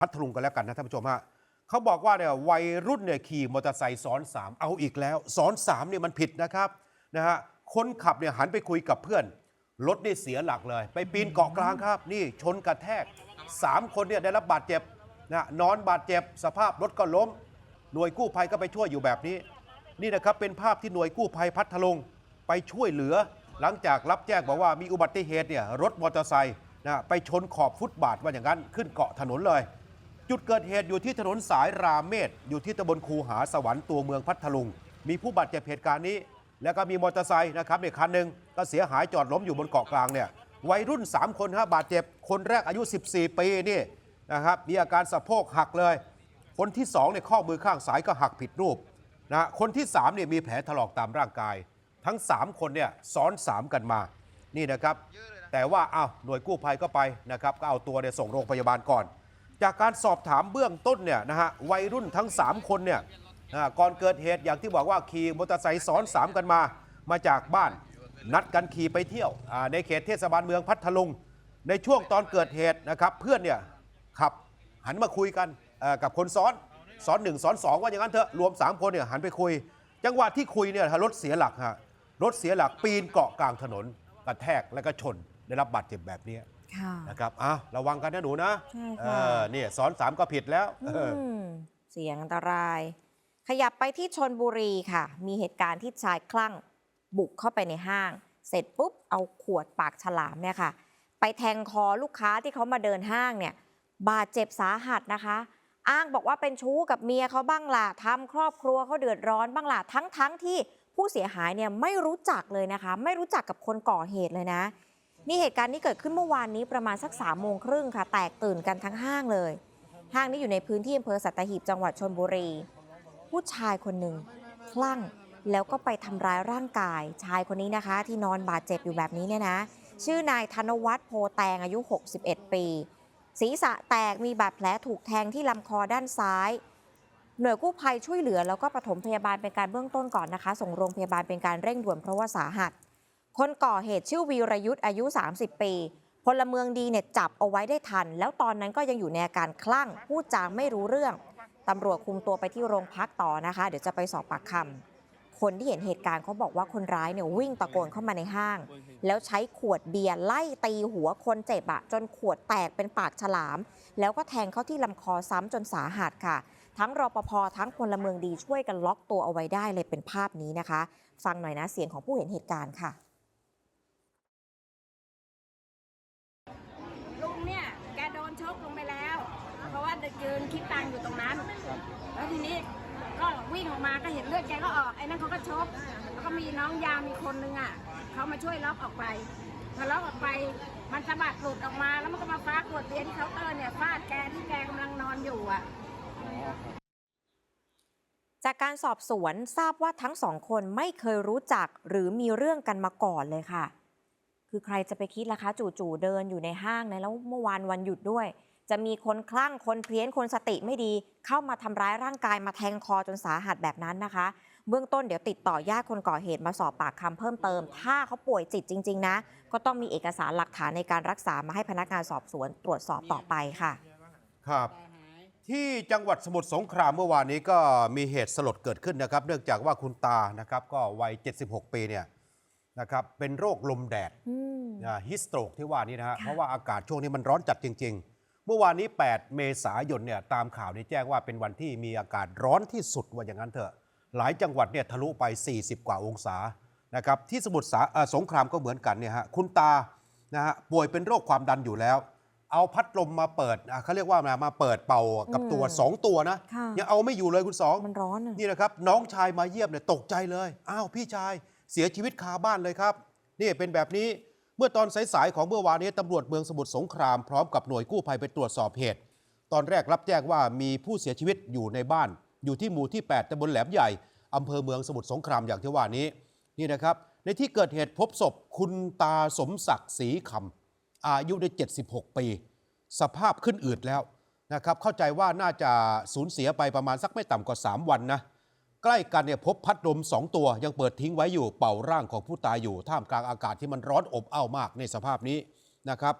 พัทลุงกันแล้วกันนะท่านผู้ชมฮะเขาบอกว่าเนี่ยวัยรุ่นเนี่ยขี่มอเตอร์ไซค์ซ้อนสามเอาอีกแล้วซ้อนสามเนี่ยมันผิดนะครับนะฮะคนขับเนี่ยหันไปคุยกับเพื่อนรถนี่เสียหลักเลย ไปปีนเกาะกลางครับ นี่ชนกระแทกสามคนเนี่ยได้รับบาดเจ็บนะนอนบาดเจ็บ สภาพรถก็ล้ม หน่วยกู้ภัยก็ไปช่วยอยู่แบบนี้ นี่นะครับเป็นภาพที่หน่วยกู้ภัยพัทลุงไปช่วยเหลือ หลังจากรับแจ้งบอกว่ามีอุบัติเหตุเนี่ยรถมอเตอร์ไซค์นะไปชนขอบฟุตบาทว่าอย่างนั้นขึ้นเกาะถนนเลย จุดเกิดเหตุอยู่ที่ถนนสายรามเมศอยู่ที่ตำบลคูหาสวรรค์ตัวเมืองพัทลุง มีผู้บาดเจ็บเหตุการณ์นี้ แล้วก็มีมอเตอร์ไซค์นะครับเนี่ยคันหนึ่งก็เสียหายจอดล้มอยู่บนเกาะกลางเนี่ยวัยรุ่น 3 คนครับบาดเจ็บ คนแรกอายุ 14 ปีนี่นะครับมีอาการสะโพกหักเลย คนที่2เนี่ยข้อมือข้างซ้ายก็หักผิดรูปนะคนที่3เนี่ยมีแผลถลอกตามร่างกาย ทั้ง 3 คนเนี่ยซ้อน 3 กันมานี่นะครับ แต่ว่าอ้าวหน่วยกู้ภัยก็ไปนะครับก็เอาตัวเนี่ยส่งโรงพยาบาลก่อน จากการสอบถามเบื้องต้นเนี่ยนะฮะวัยรุ่นทั้ง 3 คนเนี่ยก่อนเกิดเหตุอย่างที่บอกว่าขี่มอเตอร์ไซค์ซ้อน 3 กันมามาจากบ้าน นัดกันขี่ไปเที่ยวในเขตเทศบาลเมืองพัทลุง ในช่วงตอนเกิดเหตุนะครับเพื่อนเนี่ยขับหันมาคุยกันกับคนซ้อนซ้อนหนึ่งซ้อนสองว่าอย่างนั้นเถอะรวม 3 คนเนี่ยหันไปคุย จังหวะที่คุยเนี่ยรถเสียหลักฮะรถเสียหลักปีนเกาะกลางถนนกระแทกแล้วก็ชนได้รับบาดเจ็บแบบนี้ ค่ะนะครับอ้าวระวังกันนะหนูนะใช่เอค่ะอเนี่ยสอนสามก็ผิดแล้วเอออืมเสียงอันตราย ขยับไปที่ชนบุรีค่ะ มีเหตุการณ์ที่ชายคลั่งบุกเข้าไปในห้าง เสร็จปุ๊บเอาขวดปากฉลามเนี่ยค่ะ ไปแทงคอลูกค้าที่เขามาเดินห้างเนี่ย บาดเจ็บสาหัสนะคะ อ้างบอกว่าเป็นชู้กับเมียเขาบ้างล่ะทำครอบครัวเขาเดือดร้อนบ้างล่ะทั้งทั้งที่ผู้เสียหายเนี่ยไม่รู้จักเลยนะคะ ไม่รู้จักกับคนก่อเหตุเลยนะ นี่เหตุการณ์นี้เกิดขึ้นเมื่อวานนี้ประมาณสักสามโมงครึ่งค่ะ แตกตื่นกันทั้งห้างเลย ห้างนี้อยู่ในพื้นที่อำเภอสัตหีบจังหวัดชนบุรี ผู้ชายคนหนึ่งคลั่งแล้วก็ไปทำร้ายร่างกาย ชายคนนี้นะคะ ที่นอนบาดเจ็บอยู่แบบนี้เนี่ยนะ ชื่อนายธนวัฒน์โพแตงอายุ 61 ปี ศีรษะแตกมีบาดแผลถูกแทงที่ลำคอด้านซ้าย หน่วยกู้ภัยช่วยเหลือแล้วก็ปฐมพยาบาลเป็นการเบื้องต้นก่อนนะคะ ส่งโรงพยาบาลเป็นการเร่งด่วนเพราะว่าสาหัส คนก่อเหตุชื่อวีรยุทธ์อายุ 30 ปีพลเมืองดีเนี่ยจับเอาไว้ได้ทัน แล้วตอนนั้นก็ยังอยู่ในอาการคลั่งพูดจาไม่รู้เรื่องตำรวจคุมตัวไปที่โรงพักต่อนะคะ เดี๋ยวจะไปสอบปากคำคนที่เห็นเหตุการณ์เขาบอกว่าคนร้ายเนี่ยวิ่งตะโกนเข้ามาในห้าง แล้วใช้ขวดเบียร์ไล่ตีหัวคนเจ็บอะจนขวดแตกเป็นปากฉลาม แล้วก็แทงเข้าที่ลำคอซ้ำจนสาหัสค่ะ ทั้งรปภทั้งพลเมืองดีช่วยกันล็อกตัวเอาไว้ได้เลยเป็นภาพนี้นะคะ ฟังหน่อยนะเสียงของผู้เห็นเหตุการณ์ค่ะ ลุงเนี่ยแกโดนชกลงไปแล้ว เพราะว่ายืนคิดตังค์อยู่ตรงนั้น แล้วทีนี้ก็ วิ่งออกมาก็เห็นเลือดแกก็ออกไอ้นั่นเขาก็ชกแล้วก็มีน้องยามีคนนึงอะเขามาช่วยล็อกออกไปพอล็อกออกไปมันสะบัดหลุดออกมาแล้วมันก็มาฟาดขวดเบียร์ที่เคาน์เตอร์เนี่ยฟาดแกที่แกกำลังนอนอยู่อะจากการสอบสวนทราบว่าทั้งสองคนไม่เคยรู้จักหรือมีเรื่องกันมาก่อนเลยค่ะ คือใครจะไปคิดล่ะคะ จู่ๆเดินอยู่ในห้างนะแล้วเมื่อวานวันหยุดด้วย จะมีคนคลั่งคนเพี้ยนคนสติไม่ดี เข้ามาทำร้ายร่างกายมาแทงคอจนสาหัสแบบนั้นนะคะ เบื้องต้นเดี๋ยวติดต่อญาติคนก่อเหตุมาสอบปากคำเพิ่มเติม ถ้าเขาป่วยจิตจริง ๆ นะ ก็ต้องมีเอกสารหลักฐานในการรักษามาให้พนักงานสอบสวนตรวจสอบต่อไปค่ะ ครับที่จังหวัดสมุทรสงครามเมื่อวานนี้ก็มีเหตุสลดเกิดขึ้นนะครับ เนื่องจากว่าคุณตานะครับก็วัย 76 ปีเนี่ยนะครับเป็นโรคลมแดดอืมฮิสโตรกที่ว่านี้นะฮะค่ะเพราะว่าอากาศช่วงนี้มันร้อนจัดจริงๆเมื่อวานนี้ 8 เมษายนเนี่ยตามข่าวนี้แจ้งว่าเป็นวันที่มีอากาศร้อนที่สุดว่าอย่างนั้นเถอะ หลายจังหวัดเนี่ยทะลุไป 40 กว่าองศานะครับที่สมุทรสาเอ่อสงครามก็เหมือนกันเนี่ยฮะคุณตานะฮะป่วยเป็นโรคความดันอยู่แล้ว เอาพัดลมมาเปิดอะเขาเรียกว่ามามาเปิดเป่ากับตัวอืม2ตัวนะค่ะยังเอาไม่อยู่เลยคุณสองมันร้อนอะนี่นะครับน้องชายมาเยี่ยมเนี่ยตกใจเลยอ้าวพี่ชายเสียชีวิตคาบ้านเลยครับนี่เป็นแบบนี้ เมื่อตอนสายๆของเมื่อวานนี้ตำรวจเมืองสมุทรสงครามพร้อมกับหน่วยกู้ภัยไปตรวจสอบเหตุ ตอนแรกรับแจ้งว่ามีผู้เสียชีวิตอยู่ในบ้าน อยู่ที่หมู่ที่ 8ตำบลแหลมใหญ่อำเภอเมืองสมุทรสงครามอย่างที่ว่านี้นี่นะครับ ในที่เกิดเหตุพบศพคุณตาสมศักดิ์ศรีคำอายุได้ 76 ปี สภาพขึ้นอืดแล้วนะครับเข้าใจว่าน่าจะสูญเสียไปประมาณสักไม่ต่ำกว่า 3 วันนะ ใกล้กันเนี่ยพบพัดลมสองตัว ยังเปิดทิ้งไว้อยู่เป่าร่างของผู้ตายอยู่ ท่ามกลางอากาศที่มันร้อนอบอ้าวมากในสภาพนี้นะครับ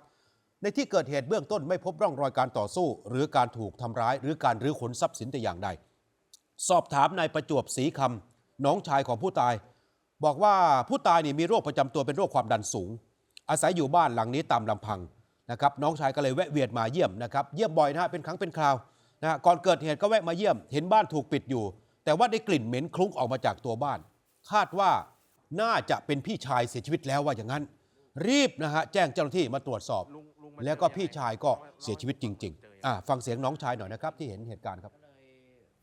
ในที่เกิดเหตุเบื้องต้นไม่พบร่องรอยการต่อสู้ หรือการถูกทำร้าย หรือการรื้อขนทรัพย์สินแต่อย่างใด สอบถามนายประจวบศรีคำน้องชายของผู้ตาย บอกว่าผู้ตายนี่มีโรคประจำตัวเป็นโรคความดันสูง อาศัยอยู่บ้านหลังนี้ตามลำพังนะครับน้องชายก็เลยแวะเวียนมาเยี่ยมนะครับเยี่ยมบ่อยนะฮะเป็นครั้งเป็นคราวนะฮะก่อนเกิดเหตุก็แวะมาเยี่ยม เห็นบ้านถูกปิดอยู่ แต่ว่าได้กลิ่นเหม็นคลุ้งออกมาจากตัวบ้าน คาดว่าน่าจะเป็นพี่ชายเสียชีวิตแล้วว่าอย่างนั้น รีบนะฮะแจ้งเจ้าหน้าที่มาตรวจสอบ แล้วก็พี่ชายก็เสียชีวิตจริงๆอะฟังเสียงน้องชายหน่อยนะครับที่เห็นเหตุการณ์ครับก็เลย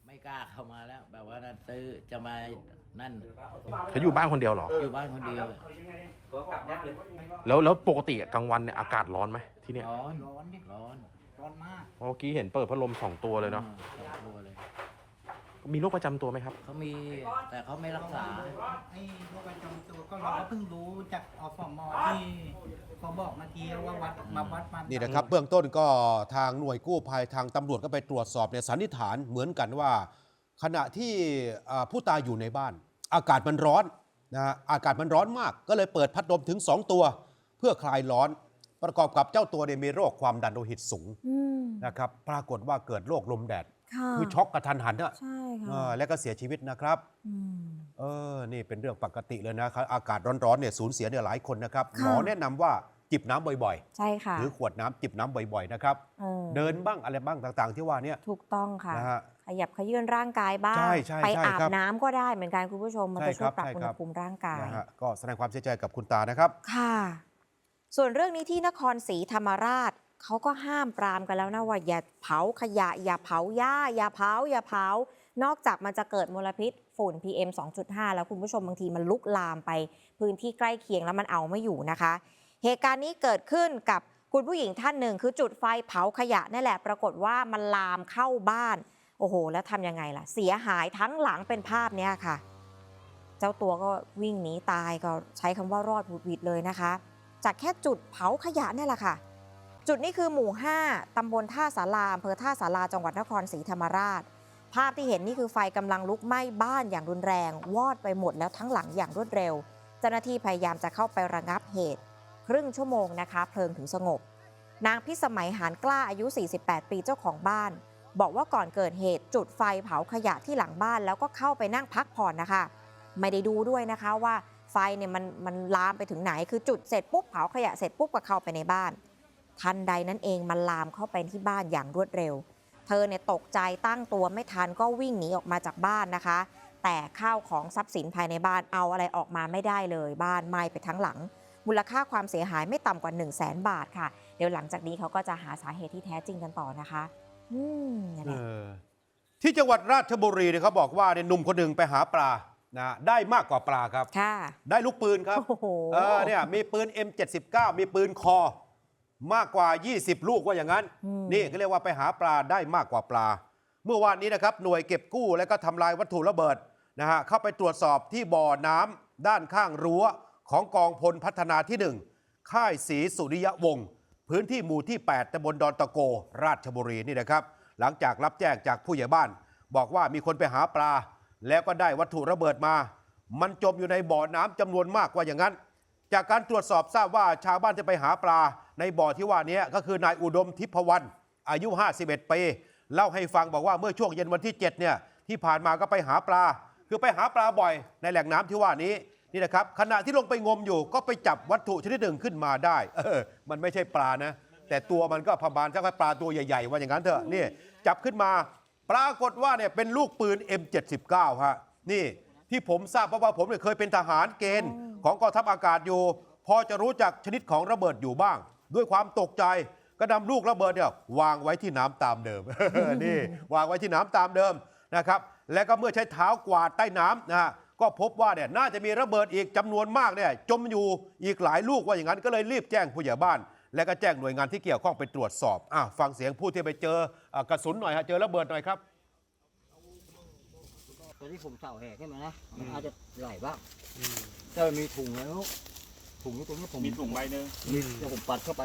ไม่กล้าเข้ามาแล้ว แบบว่าตื้อจะมานั่นเขาอยู่บ้านคนเดียวเหรอ อยู่บ้านคนเดียวแล้วแล้วปกติกลางวันเนี่ยอากาศร้อนไหมที่เนี่ยร้อนร้อนดิร้อนร้อนมากเมื่อกี้เห็นเปิดพัดลมสองตัวเลยเนาะอืมสองตัวเลย มีโรคประจำตัวไหมครับ เขามีแต่เขาไม่รักษา ไอ้โรคประจำตัวก็เราก็เพิ่งรู้จากอสมที่เขาบอกเมื่อกี้ว่าวัดมาวัดมานี่นะครับ เบื้องต้นก็ทางหน่วยกู้ภัยทางตำรวจก็ไปตรวจสอบเนี่ยสันนิษฐานเหมือนกันว่า ขณะที่อ่าผู้ตายอยู่ในบ้าน อากาศมันร้อนนะฮะอากาศมันร้อนมาก ก็เลยเปิดพัดลมถึง 2 ตัว เพื่อคลายร้อน ประกอบกับเจ้าตัวเนี่ยมีโรคความดันโลหิตสูงอืม นะครับปรากฏว่าเกิดโรคลมแดด ค่ะคือช็อกกระทันหันอะใช่เอค่ะอแล้วก็เสียชีวิตนะครับ อืม เออ นี่เป็นเรื่องปกติเลยนะครับ อากาศร้อนๆเนี่ยสูญเสียเนี่ยหลายคนนะครับ ค่ะ หมอแนะนำว่าจิบน้ำบ่อยใช่ค่ะๆหรือขวดน้ำจิบน้ำบ่อยๆนะครับ เออเดินบ้างอะไรบ้างต่างๆ ที่ว่าเนี่ยถูกต้องค่ะ นะฮะ ขยับขยื่นร่างกายบ้าง ใช่ใช่ไปใช่อาบครับน้ำก็ได้เหมือนกันคุณผู้ชม มันใช่จะช่วยครับปรับใช่อุณครัหบ ภูมิร่างกาย นะฮะก็แสดงความเสียใจกับคุณตานะครับ ค่ะ ส่วนเรื่องนี้ที่นครศรีธรรมราช เขาก็ห้ามปรามกันแล้วนะว่าอย่าเผาขยะ อย่าเผาหญ้า อย่าเผาอย่าเผานอกจากมันจะเกิดมลพิษฝุ่น PM 2.5 แล้วคุณผู้ชมบางทีมันลุกลามไป พื้นที่ใกล้เคียงแล้วมันเอาไม่อยู่นะคะ เหตุการณ์นี้เกิดขึ้นกับคุณผู้หญิงท่านหนึ่งคือจุดไฟเผาขยะนั่แหละ ปรากฏว่ามันลามเข้าบ้าน โอ้โห แล้วทำยังไงล่ะ เสียหายทั้งหลังเป็นภาพเนี้ยค่ะ เจ้าตัวก็วิ่งหนีตายก็ใช้คำว่ารอดบุดหวิดเลยนะคะ จากแค่จุดเผาขยะนี่แหละค่ะ จุดนี้คือหมู่ 5ตำบลท่าสาราอำเภอท่าสาราจังหวัดนครศรีธรรมราช ภาพที่เห็นนี่คือไฟกำลังลุกไหม้บ้านอย่างรุนแรง วอดไปหมดแล้วทั้งหลังอย่างรวดเร็ว เจ้าหน้าที่พยายามจะเข้าไประงับเหตุ ครึ่งชั่วโมงนะคะ เพลิงถึงสงบ นางพิสมัยหานกล้าอายุ 48 ปีเจ้าของบ้าน บอกว่าก่อนเกิดเหตุจุดไฟเผาขยะที่หลังบ้านแล้วก็เข้าไปนั่งพักผ่อนนะคะ ไม่ได้ดูด้วยนะคะว่าไฟเนี่ยมันมันลามไปถึงไหน คือจุดเสร็จปุ๊บเผาขยะเสร็จปุ๊บก็เข้าไปในบ้าน ทันใดนั้นเองมันลามเข้าไปที่บ้านอย่างรวดเร็ว เธอเนี่ยตกใจตั้งตัวไม่ทันก็วิ่งหนีออกมาจากบ้านนะคะ แต่ข้าวของทรัพย์สินภายในบ้านเอาอะไรออกมาไม่ได้เลย บ้านไหม้ไปทั้งหลัง มูลค่าความเสียหายไม่ต่ำกว่า 1 0 0 0 0แสนบาทค่ะ เดี๋ยวหลังจากนี้เขาก็จะหาสาเหตุที่แท้จริงกันต่อนะคะ อืมนั่นแหเอละอที่จังหวัดราชบุรีเนี่ยเขาบอกว่าเนี่ยหนุ่มคนหนึ่งไปหาปลานะได้มากกว่าปลาครับ ค่ะ ได้ลูกปืนครับโอ้โห เออเนี่ยมีปืน M79 มีปืนคอ มากกว่า 20 ลูกว่าอย่างนั้นอืมนี่ก็เรียกว่าไปหาปลาได้มากกว่าปลา เมื่อวานนี้นะครับหน่วยเก็บกู้และก็ทำลายวัตถุระเบิดนะฮะเข้าไปตรวจสอบที่บ่อน้ำด้านข้างรั้วของกองพลพัฒนาที่ 1 ค่ายศรีสุริยวงศ์พื้นที่หมู่ที่ 8ตำบลดอนตะโก ราชบุรีนี่นะครับ หลังจากรับแจ้งจากผู้ใหญ่บ้าน บอกว่ามีคนไปหาปลา แล้วก็ได้วัตถุระเบิดมา มันจมอยู่ในบ่อน้ำจำนวนมากกว่าอย่างนั้น จากการตรวจสอบทราบว่าชาวบ้านที่ไปหาปลา ในบ่อที่ว่านี้ก็คือนายอุดมทิพวรรณอายุ 51 ปี เล่าให้ฟังบอกว่าเมื่อช่วงเย็นวันที่ 7 เนี่ย ที่ผ่านมาก็ไปหาปลา คือไปหาปลาบ่อย ในแหล่งน้ำที่ว่านี้นี่นะครับ ขณะที่ลงไปงมอยู่ ก็ไปจับวัตถุชนิดหนึ่งขึ้นมาได้เออมันไม่ใช่ปลานะ แต่ตัวมันก็ประมาณสักปลาตัวใหญ่ๆว่าอย่างนั้นเถอะนี่จับขึ้นมา ปรากฏว่าเนี่ยเป็นลูกปืน M79 ฮะนี่ที่ผมทราบเพราะว่าผมเนี่ยเคยเป็นทหารเกณฑ์ของกองทัพอากาศอยู่ พอจะรู้จักชนิดของระเบิดอยู่บ้าง ด้วยความตกใจก็นำลูกระเบิดเนี่ยวางไว้ที่น้ำตามเดิมนี่วางไว้ที่น้ำตามเดิมนะครับ และก็เมื่อใช้เท้ากวาดใต้น้ำนะฮะก็พบว่าเนี่ยน่าจะมีระเบิดอีกจำนวนมากเนี่ยจมอยู่อีกหลายลูกว่าอย่างนั้นก็เลยรีบแจ้งผู้ใหญ่บ้าน และก็แจ้งหน่วยงานที่เกี่ยวข้องไปตรวจสอบอะฟังเสียงผู้ที่ไปเจออกระสุนหน่อยฮะเจอระเบิดหน่อยครับตอนที่ผมเสาแหกขึ้นมานะมันอาจจะไหลบ้างแต่มันมีถุงแล้ว ถุงอยู่ตรงนี้ผมมีถุงใบหนึ่งมีแล้วผมปัดเข้าไป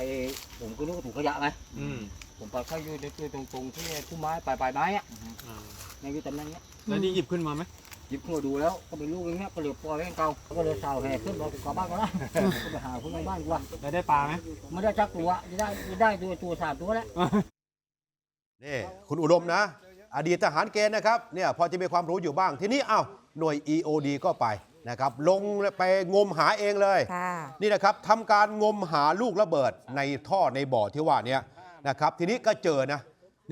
ผมก็นึกว่าถุงขยะไงอืมผมปัดเข้าอยู่ในตัวตรงๆที่พุ่มไม้ปลายปลายไม้อะในอยู่ตำแหน่งเนี้ยแล้วนี่หยิบขึ้นมาไหมหหยิบหัวดูแล้วก็เป็นลูกอย่างเงี้ยก็เหลือปล่อยไว้ให้เก่าก็เลยสาวแห่ขึ้นมากลับบ้านก็ได้ก็ไปหาคนในบ้านดีกว่าได้ได้ปลาไหมไม่ได้จักตัวได้ได้ตัวตัวสามตัวแล้ว นี่คุณอุดมนะ อดีตทหารเกณฑ์นะครับเนี่ยพอจะมีความรู้อยู่บ้างทีนี้อ้าวหน่วย EOD ก็ไป นะครับลงไปงมหาเองเลยค่ะนี่นะครับทำการงมหาลูกระเบิดในท่อในบ่อที่ว่าเนี้นะครับทีนี้ก็เจอนะ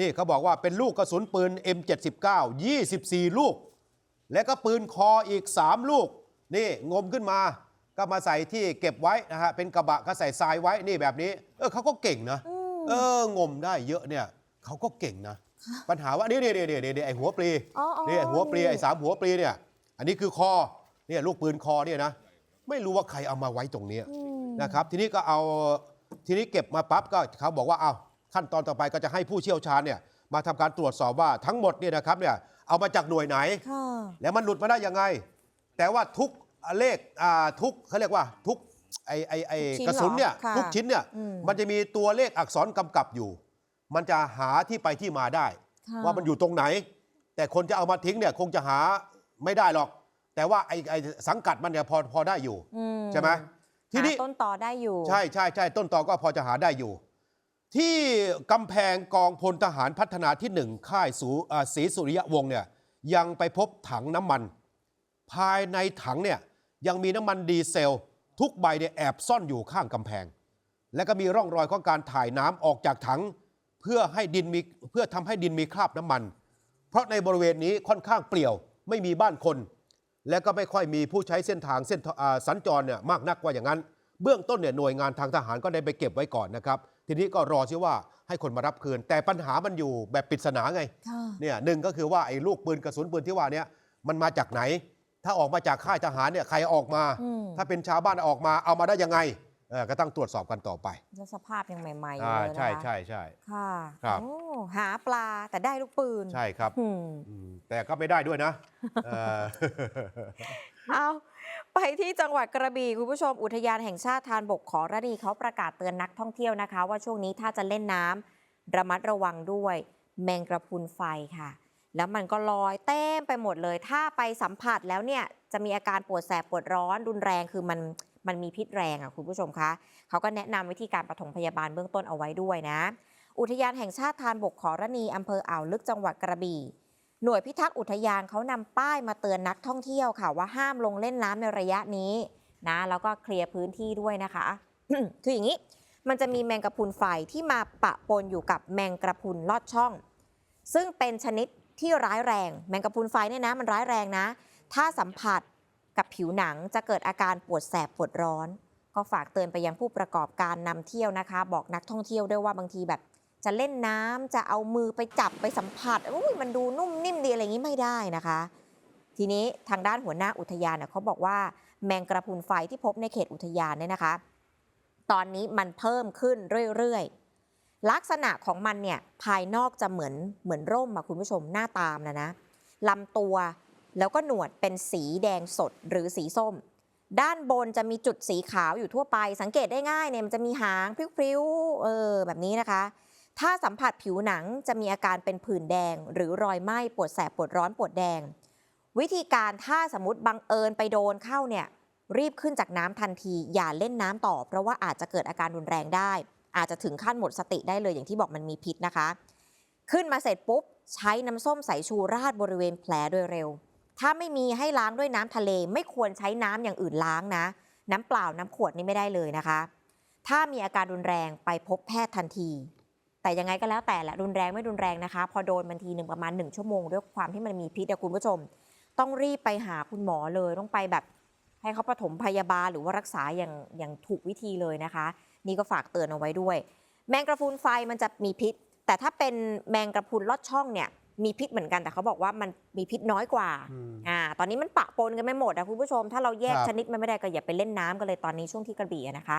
นี่เขาบอกว่าเป็นลูกกระสุนปืน M79 24 ลูก และก็ปืนคออีก 3 ลูก นี่งมขึ้นมาก็มาใส่ที่เก็บไว้นะฮะเป็นกระบะก็ใส่ทรายไว้นี่แบบนี้เออเขาก็เก่งนะอืมเอองมได้เยอะเนี่ยเขาก็เก่งนะ ปัญหาว่านี่นี่นี่นี่นี่ไอหัวปลีอ๋ออ๋อนี่ไอ้หัวปลีไอ้สามหัวปลีเนี่ยอันนี้คือคอ เนี่ยลูกปืนคอเนี่ยนะไม่รู้ว่าใครเอามาไว้ตรงเนี้ยอืมนะครับ ทีนี้ก็เอาทีนี้เก็บมาปั๊บก็เขาบอกว่าเอาขั้นตอนต่อไปก็จะให้ผู้เชี่ยวชาญเนี่ยมาทำการตรวจสอบว่าทั้งหมดเนี่ยนะครับเนี่ยเอามาจากหน่วยไหนค่ะแล้วมันหลุดมาได้ยังไง แต่ว่าทุกเลขอ่าทุกเขาเรียกว่าทุกไอไอไอชิ้นกระสุนเนี่ยเหรอค่ะทุกชิ้นเนี่ยอืมมันจะมีตัวเลขอักษรกำกับอยู่ มันจะหาที่ไปที่มาได้ค่ะว่ามันอยู่ตรงไหน แต่คนจะเอามาทิ้งเนี่ยคงจะหาไม่ได้หรอก แต่ว่าไอไอสังกัดมันเนี่ยพอพอได้อยู่ อืใช่ไหมทีนี้ หาต้นต่อได้อยู่ใช่ใช่ใช่ต้นตอก็พอจะหาได้อยู่ ที่กำแพงกองพลทหารพัฒนาที่หนึ่งค่ายสูอ่าศรีสุริยวงศ์เนี่ยยังไปพบถังน้ำมัน ภายในถังเนี่ยยังมีน้ำมันดีเซล ทุกใบเนี่ยแอบซ่อนอยู่ข้างกำแพง และก็มีร่องรอยของการถ่ายน้ำออกจากถัง เพื่อให้ดินมีเพื่อทำให้ดินมีคราบน้ำมัน เพราะในบริเวณนี้ค่อนข้างเปลี่ยว ไม่มีบ้านคน และก็ไม่ค่อยมีผู้ใช้เส้นทางเส้นอ่าสัญจรเนี่ยมากนักว่าอย่างนั้น เบื้องต้นเนี่ยหน่วยงานทางทหารก็ได้ไปเก็บไว้ก่อนนะครับ ทีนี้ก็รอซิว่าให้คนมารับคืน แต่ปัญหามันอยู่แบบปริศนาไงค่ะเนี่ยหนึ่งก็คือว่าไอ้ลูกปืนกระสุนปืนที่ว่าเนี่ยมันมาจากไหน ถ้าออกมาจากค่ายทหารเนี่ยใครออกมาอืมถ้าเป็นชาวบ้านออกมาเอามาได้ยังไง เออก็ต้องตรวจสอบกันต่อไปแล้วสภาพยังใหม่ๆอยู่อ่าเลยนะคะใช่ใช่ใช่ ค่ะครับ โอ้หาปลาแต่ได้ลูกปืนใช่ครับอืม อืมแต่ก็ไม่ได้ด้วยนะเออ เอาไปที่จังหวัดกระบี่คุณผู้ชมอุทยานแห่งชาติทานบกขอระดีเขาประกาศเตือนนักท่องเที่ยวนะคะ ว่าช่วงนี้ถ้าจะเล่นน้ำระมัดระวังด้วย แมงกระพรุนไฟค่ะ แล้วมันก็ลอยเต็มไปหมดเลย ถ้าไปสัมผัสแล้วเนี่ยจะมีอาการปวดแสบปวดร้อนรุนแรงคือมัน มันมีพิษแรงอะคุณผู้ชมคะเขาก็แนะนำวิธีการปฐมพยาบาลเบื้องต้นเอาไว้ด้วยนะ อุทยานแห่งชาติทานบกขอระนีอำเภออ่าวลึกจังหวัดกระบี่หน่วยพิทักษ์อุทยานเขานำป้ายมาเตือนนักท่องเที่ยวค่ะว่าห้ามลงเล่นน้ำในระยะนี้นะแล้วก็เคลียร์พื้นที่ด้วยนะคะคืออย่างนี้มันจะมีแมงกะพรุนไฟที่มาปะปนอยู่กับแมงกระพรุนลอดช่อง ซึ่งเป็นชนิดที่ร้ายแรง แมงกะพรุนไฟเนี่ยนะมันร้ายแรงนะ ถ้าสัมผัส กับผิวหนังจะเกิดอาการปวดแสบปวดร้อน ก็ฝากเตือนไปยังผู้ประกอบการนำเที่ยวนะคะ บอกนักท่องเที่ยวด้วยว่าบางทีแบบ จะเล่นน้ำจะเอามือไปจับไปสัมผัสอุ้ยมันดูนุ่มนิ่มดีอะไรอย่างนี้ไม่ได้นะคะ ทีนี้ทางด้านหัวหน้าอุทยานเนี่ยเขาบอกว่าแมงกระพุนไฟที่พบในเขตอุทยานเนี่ยนะคะ ตอนนี้มันเพิ่มขึ้นเรื่อยๆ ลักษณะของมันเนี่ยภายนอกจะเหมือนเหมือนร่มอะคุณผู้ชมหน้าตามนะนะลำตัว แล้วก็หนวดเป็นสีแดงสดหรือสีส้ม ด้านบนจะมีจุดสีขาวอยู่ทั่วไป สังเกตได้ง่ายเนี่ยมันจะมีหางพริ้วๆเออแบบนี้นะคะ ถ้าสัมผัสผิวหนังจะมีอาการเป็นผื่นแดง หรือรอยไหม้ปวดแสบปวดร้อนปวดแดง วิธีการถ้าสมมติบังเอิญไปโดนเข้าเนี่ยรีบขึ้นจากน้ำทันที อย่าเล่นน้ำต่อ เพราะว่าอาจจะเกิดอาการรุนแรงได้ อาจจะถึงขั้นหมดสติได้เลยอย่างที่บอกมันมีพิษนะคะ ขึ้นมาเสร็จปุ๊บ ใช้น้ำส้มสายชูราดบริเวณแผลโดยเร็ว ถ้าไม่มีให้ล้างด้วยน้ำทะเล ไม่ควรใช้น้ำอย่างอื่นล้างนะ น้ำเปล่าน้ำขวดนี่ไม่ได้เลยนะคะ ถ้ามีอาการรุนแรงไปพบแพทย์ทันที แต่ยังไงก็แล้วแต่แหละรุนแรงไม่รุนแรงนะคะ พอโดนบันทีหนึ่งประมาณ 1 ชั่วโมงด้วยความที่มันมีพิษอะคุณผู้ชม ต้องรีบไปหาคุณหมอเลยต้องไปแบบให้เขาปฐมพยาบาลหรือว่ารักษาอย่างอย่างถูกวิธีเลยนะคะ นี่ก็ฝากเตือนเอาไว้ด้วย แมงกระพรุนไฟมันจะมีพิษ แต่ถ้าเป็นแมงกระพรุนลอดช่องเนี่ย มีพิษเหมือนกันแต่เขาบอกว่ามันมีพิษน้อยกว่าอืมอ่า ตอนนี้มันปะปนกันไม่หมดอะคุณผู้ชม ถ้าเราแยกครับชนิดมันไม่ได้ก็อย่าไปเล่นน้ำกันเลยตอนนี้ช่วงที่กระบี่อะนะคะ